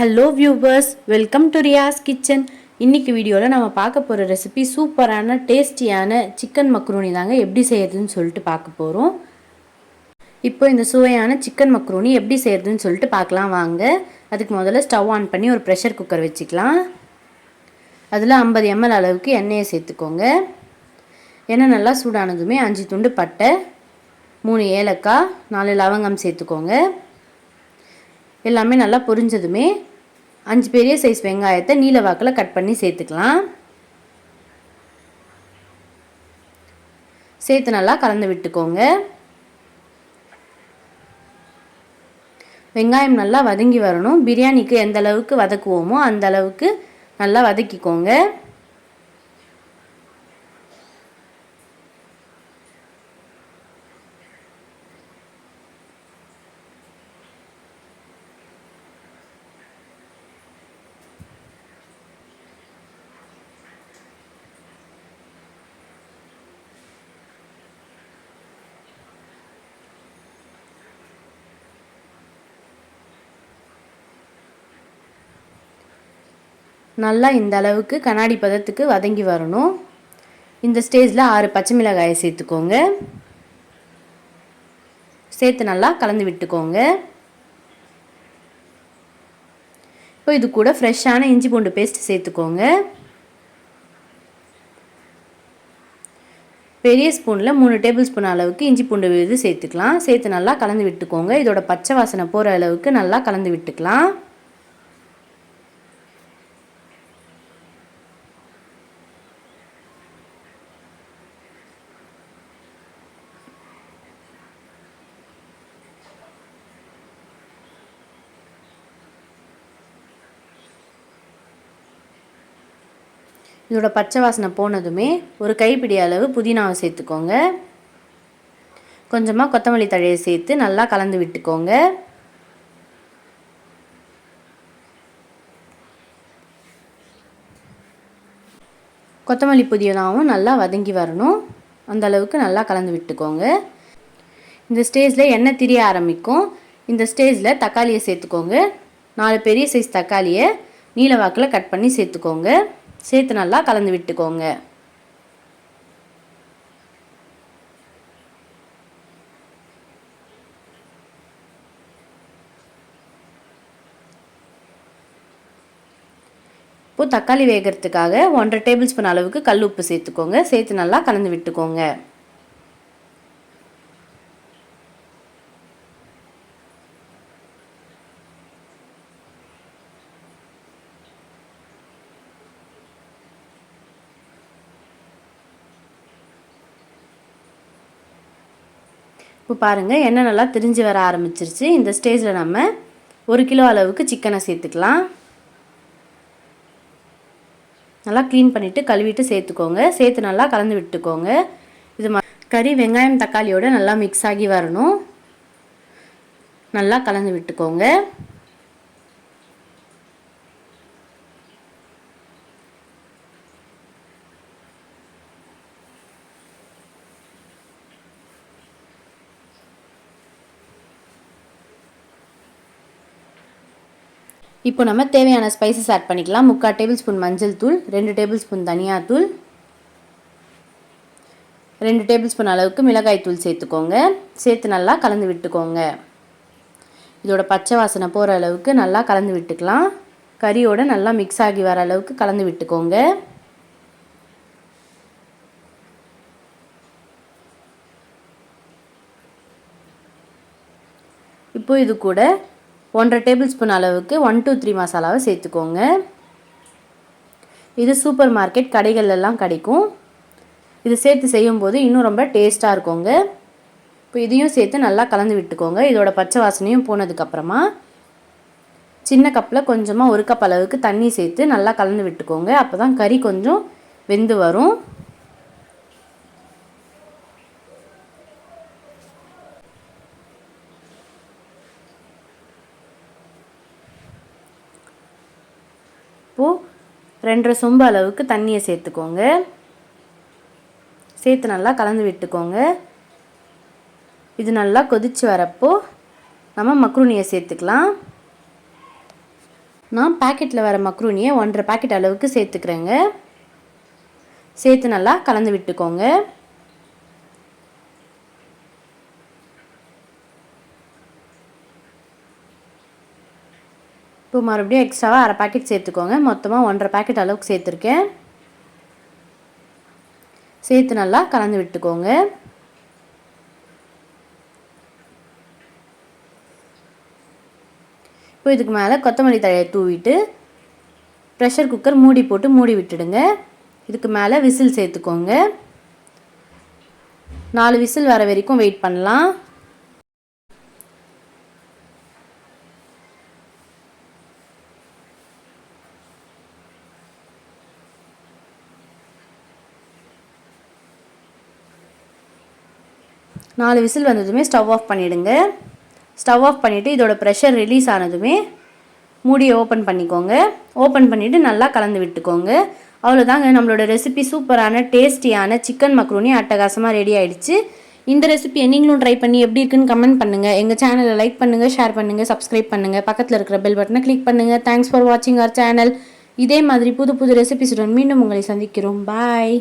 Hello viewers welcome to Riyas kitchen இன்னைக்கு வீடியோவில் நம்ம பார்க்க போகிற ரெசிபி சூப்பரான டேஸ்டியான சிக்கன் மக்ரூனி தாங்க எப்படி செய்யறதுன்னு சொல்லிட்டு பார்க்க போகிறோம் இப்போ இந்த சுவையான சிக்கன் மக்ரூனி எப்படி செய்யறதுன்னு சொல்லிட்டு பார்க்கலாம் வாங்க. அதுக்கு முதல்ல ஸ்டவ் ஆன் பண்ணி ஒரு ப்ரெஷர் குக்கர் வச்சுக்கலாம். அதில் ஐம்பது எம்எல் அளவுக்கு எண்ணெயை சேர்த்துக்கோங்க. எண்ணெய் நல்லா சூடானதுமே அஞ்சு துண்டு பட்டை மூணு ஏலக்காய் நாலு லவங்கம் சேர்த்துக்கோங்க. எல்லாமே நல்லா பொரிஞ்சதுமே அஞ்சு பெரிய சைஸ் வெங்காயத்தை நீல வாக்கில் கட் பண்ணி சேர்த்துக்கலாம். சேர்த்து நல்லா கலந்து விட்டுக்கோங்க. வெங்காயம் நல்லா வதங்கி வரணும். பிரியாணிக்கு எந்த அளவுக்கு வதக்குவோமோ அந்த அளவுக்கு நல்லா வதக்கிக்கோங்க. நல்லா இந்த அளவுக்கு கண்ணாடி பதத்துக்கு வதங்கி வரணும். இந்த ஸ்டேஜில் ஆறு பச்சை மிளகாயை சேர்த்துக்கோங்க. சேர்த்து நல்லா கலந்து விட்டுக்கோங்க. இப்போ இது கூட ஃப்ரெஷ்ஷான இஞ்சி பூண்டு பேஸ்ட் சேர்த்துக்கோங்க. பெரிய ஸ்பூனில் மூணு டேபிள் ஸ்பூன் அளவுக்கு இஞ்சி பூண்டு விழுது சேர்த்துக்கலாம். சேர்த்து நல்லா கலந்து விட்டுக்கோங்க. இதோட பச்சை வாசனை போகிற அளவுக்கு நல்லா கலந்து விட்டுக்கலாம். இதோட பச்சை வாசனை போனதுமே ஒரு கைப்பிடி அளவு புதினாவை சேர்த்துக்கோங்க. கொஞ்சமாக கொத்தமல்லி தழையை சேர்த்து நல்லா கலந்து விட்டுக்கோங்க. கொத்தமல்லி புதினாவும் நல்லா வதங்கி வரணும். அந்த அளவுக்கு நல்லா கலந்து விட்டுக்கோங்க. இந்த ஸ்டேஜில் எண்ணெய் திரிய ஆரம்பிக்கும். இந்த ஸ்டேஜில் தக்காளியை சேர்த்துக்கோங்க. நாலு பெரிய சைஸ் தக்காளியை நீல வாக்கில் கட் பண்ணி சேர்த்துக்கோங்க. சேர்த்து நல்லா கலந்து விட்டுக்கோங்க. இப்போ தக்காளி வேகிறதுக்காக ஒன்றரை டேபிள் ஸ்பூன் அளவுக்கு கல் உப்பு சேர்த்துக்கோங்க. சேர்த்து நல்லா கலந்து விட்டுக்கோங்க. இப்போ பாருங்கள் எண்ணெய் நல்லா திரிஞ்சு வர ஆரம்பிச்சிருச்சு. இந்த ஸ்டேஜில் நம்ம ஒரு கிலோ அளவுக்கு சிக்கனை சேர்த்துக்கலாம். நல்லா க்ளீன் பண்ணிவிட்டு கழுவிட்டு சேர்த்துக்கோங்க. சேர்த்து நல்லா கலந்து விட்டுக்கோங்க. இது கறி வெங்காயம் தக்காளியோடு நல்லா மிக்ஸ் ஆகி வரணும். நல்லா கலந்து விட்டுக்கோங்க. இப்போ நம்ம தேவையான ஸ்பைசஸ் ஆட் பண்ணிக்கலாம். முக்கால் டேபிள் ஸ்பூன் மஞ்சள் தூள் ரெண்டு டேபிள் ஸ்பூன் தனியாத்தூள் ரெண்டு டேபிள் ஸ்பூன் அளவுக்கு மிளகாய் தூள் சேர்த்துக்கோங்க. சேர்த்து நல்லா கலந்து விட்டுக்கோங்க. இதோட பச்சை வாசனை போகிற அளவுக்கு நல்லா கலந்து விட்டுக்கலாம். கறியோட நல்லா மிக்ஸ் ஆகி வர அளவுக்கு கலந்து விட்டுக்கோங்க. இப்போ இது கூட ஒன்றரை டேபிள் ஸ்பூன் அளவுக்கு ஒன் டூ த்ரீ மசாலாவை சேர்த்துக்கோங்க. இது சூப்பர் மார்க்கெட் கடைகள்லாம் கிடைக்கும். இது சேர்த்து செய்யும்போது இன்னும் ரொம்ப டேஸ்ட்டாக இருக்குங்க. இப்போ இதையும் சேர்த்து நல்லா கலந்து விட்டுக்கோங்க. இதோட பச்சை வாசனையும் போனதுக்கப்புறமா சின்ன கப்பில் கொஞ்சமாக ஒரு கப் அளவுக்கு தண்ணி சேர்த்து நல்லா கலந்து விட்டுக்கோங்க. அப்போ தான் கறி கொஞ்சம் வெந்து வரும். இப்போது ரெண்டரை சொம்பு அளவுக்கு தண்ணியை சேர்த்துக்கோங்க. சேர்த்து நல்லா கலந்து விட்டுக்கோங்க. இது நல்லா கொதித்து வரப்போ நம்ம மக்ரூனியை சேர்த்துக்கலாம். நான் பாக்கெட்டில் வர மக்ரூனியை ஒன்றரை பாக்கெட் அளவுக்கு சேர்த்துக்கிறேங்க. சேர்த்து நல்லா கலந்து விட்டுக்கோங்க. இப்போ மறுபடியும் எக்ஸ்ட்ராவாக அரை பாக்கெட் சேர்த்துக்கோங்க. மொத்தமாக ஒன்றரை பாக்கெட் அளவுக்கு சேர்த்துருக்கேன். சேர்த்து நல்லா கலந்து விட்டுக்கோங்க. இப்போ இதுக்கு மேலே கொத்தமல்லி தழையை தூவிட்டு ப்ரெஷர் குக்கர் மூடி போட்டு மூடி விட்டுடுங்க. இதுக்கு மேலே விசில் சேர்த்துக்கோங்க. நாலு விசில் வர வரைக்கும் வெயிட் பண்ணலாம். நாலு விசில் வந்ததுமே ஸ்டவ் ஆஃப் பண்ணிவிடுங்க ஸ்டவ் ஆஃப் பண்ணிவிட்டு இதோட ப்ரெஷர் ரிலீஸ் ஆனதுமே மூடியை ஓப்பன் பண்ணிக்கோங்க. ஓப்பன் பண்ணிவிட்டு நல்லா கலந்து விட்டுக்கோங்க. அவ்வளோதாங்க நம்மளோட ரெசிபி சூப்பரான டேஸ்டியான சிக்கன் மக்ரூனி அட்டகாசமாக ரெடி ஆகிடுச்சு இந்த ரெசிபியை நீங்களும் ட்ரை பண்ணி எப்படி இருக்குன்னு கமெண்ட் பண்ணுங்கள் எங்கள் சேனலை லைக் பண்ணுங்கள் ஷேர் பண்ணுங்கள் சப்ஸ்கிரைப் பண்ணுங்கள் பக்கத்தில் இருக்கிற பெல் பட்டனை கிளிக் பண்ணுங்கள் தேங்க்ஸ் ஃபார் வாட்சிங் அவர் சேனல் இதே மாதிரி புது புது ரெசிபிஸுடன் மீண்டும் உங்களை சந்திக்கிறோம். பாய்